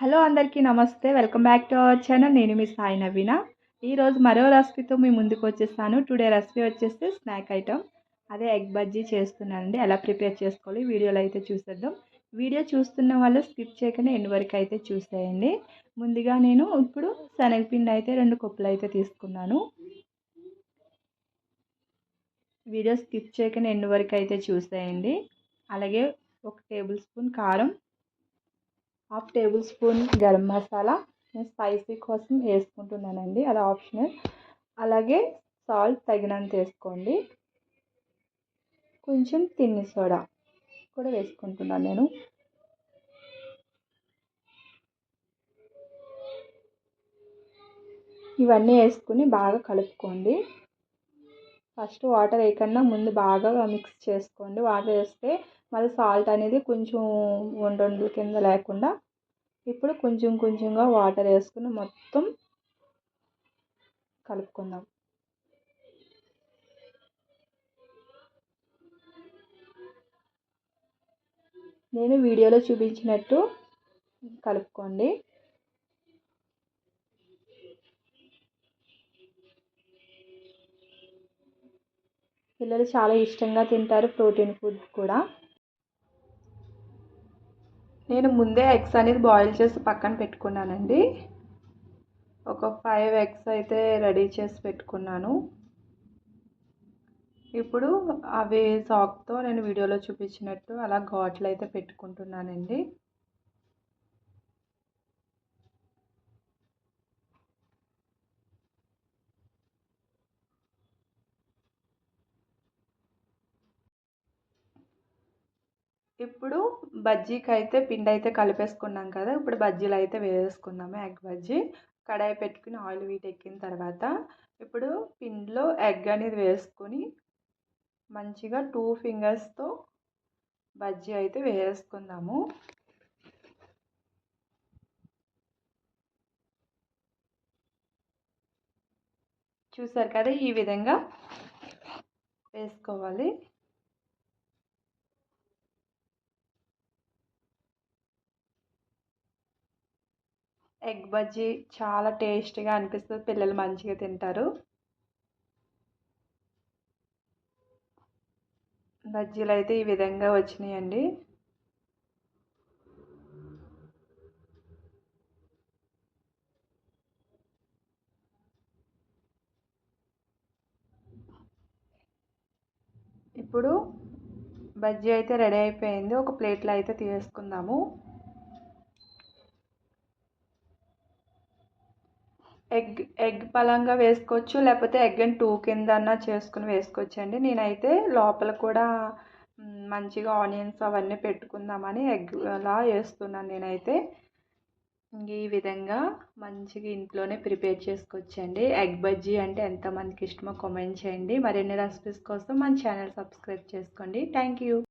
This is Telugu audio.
హలో అందరికీ నమస్తే. Welcome back to our channel. నేను మీ సాయి నవీన. ఈరోజు మరో రెసిపీతో మీ ముందుకు వచ్చేస్తాను. టుడే రెసిపీ వచ్చేస్తే స్నాక్ ఐటమ్. అదే ఎగ్ బజ్జీ చేస్తున్నానండి. ఎలా ప్రిపేర్ చేసుకోవాలి వీడియోలో అయితే చూసేద్దాం. వీడియో చూస్తున్న వాళ్ళు స్కిప్ చేయకుండా ఎన్ని వరకు అయితే చూసేయండి. ముందుగా నేను ఇప్పుడు శనగపిండి అయితే రెండు కుప్పలు అయితే తీసుకున్నాను. వీడియో స్కిప్ చేయకుండా ఎన్ని వరకు అయితే చూసేయండి. అలాగే ఒక టేబుల్ స్పూన్ కారం half tablespoon garam masala. నేను స్పైసీ కోసం వేసుకుంటున్నానండి అది ఆప్షనల్. అలాగే సాల్ట్ తగినంత వేసుకోండి. కొంచెం తిన్ని సోడా కూడా వేసుకుంటున్నాను నేను. ఇవన్నీ వేసుకుని బాగా కలుపుకోండి. ఫస్ట్ వాటర్ వేయకుండా ముందు బాగా మిక్స్ చేసుకోండి. వాటర్ వేస్తే మళ్ళీ సాల్ట్ అనేది కొంచెం వండొండల కింద లేకుండా. ఇప్పుడు కొంచెం కొంచెంగా వాటర్ వేసుకుని మొత్తం కలుపుకుందాం. నేను వీడియోలో చూపించినట్టు కలుపుకోండి. పిల్లలు చాలా ఇష్టంగా తింటారు ప్రోటీన్ ఫుడ్ కూడా. నేను ముందే ఎగ్స్ అనేది బాయిల్ చేసి పక్కన పెట్టుకున్నానండి. ఒక ఫైవ్ ఎగ్స్ అయితే రెడీ చేసి పెట్టుకున్నాను. ఇప్పుడు అవి సాక్తో నేను వీడియోలో చూపించినట్టు అలా ఘాట్లు అయితే పెట్టుకుంటున్నానండి. ఇప్పుడు బజ్జీకి అయితే పిండి అయితే కలిపేసుకున్నాం కదా ఇప్పుడు బజ్జీలు అయితే వేసుకుందాము ఎగ్ బజ్జీ. కడాయి పెట్టుకుని ఆయిల్ వీట్ ఎక్కిన తర్వాత ఇప్పుడు పిండిలో ఎగ్ అనేది వేసుకొని మంచిగా టూ ఫింగర్స్తో బజ్జీ అయితే వేసుకుందాము చూసారు కదా ఈ విధంగా వేసుకోవాలి. ఎగ్ బజ్జీ చాలా టేస్టీగా అనిపిస్తుంది. పిల్లలు మంచిగా తింటారు. బజ్జీలు అయితే ఈ విధంగా వచ్చినాయండి. ఇప్పుడు బజ్జీ అయితే రెడీ అయిపోయింది. ఒక ప్లేట్లో అయితే తీసుకుందాము. ఎగ్ ఎగ్ పలంగా వేసుకోవచ్చు లేకపోతే ఎగ్ అండ్ టూ కింద చేసుకుని వేసుకోవచ్చు అండి నేనైతే లోపల కూడా మంచిగా ఆనియన్స్ అవన్నీ పెట్టుకుందామని ఎగ్ అలా వేస్తున్నాను నేనైతే. ఈ విధంగా మంచిగా ఇంట్లోనే ప్రిపేర్ చేసుకోవచ్చండి. ఎగ్ బజ్జీ అంటే ఎంతమందికి ఇష్టమో కామెంట్ చేయండి. మరిన్ని రెసిపీస్ కోసం మన ఛానల్ సబ్స్క్రైబ్ చేసుకోండి. Thank you.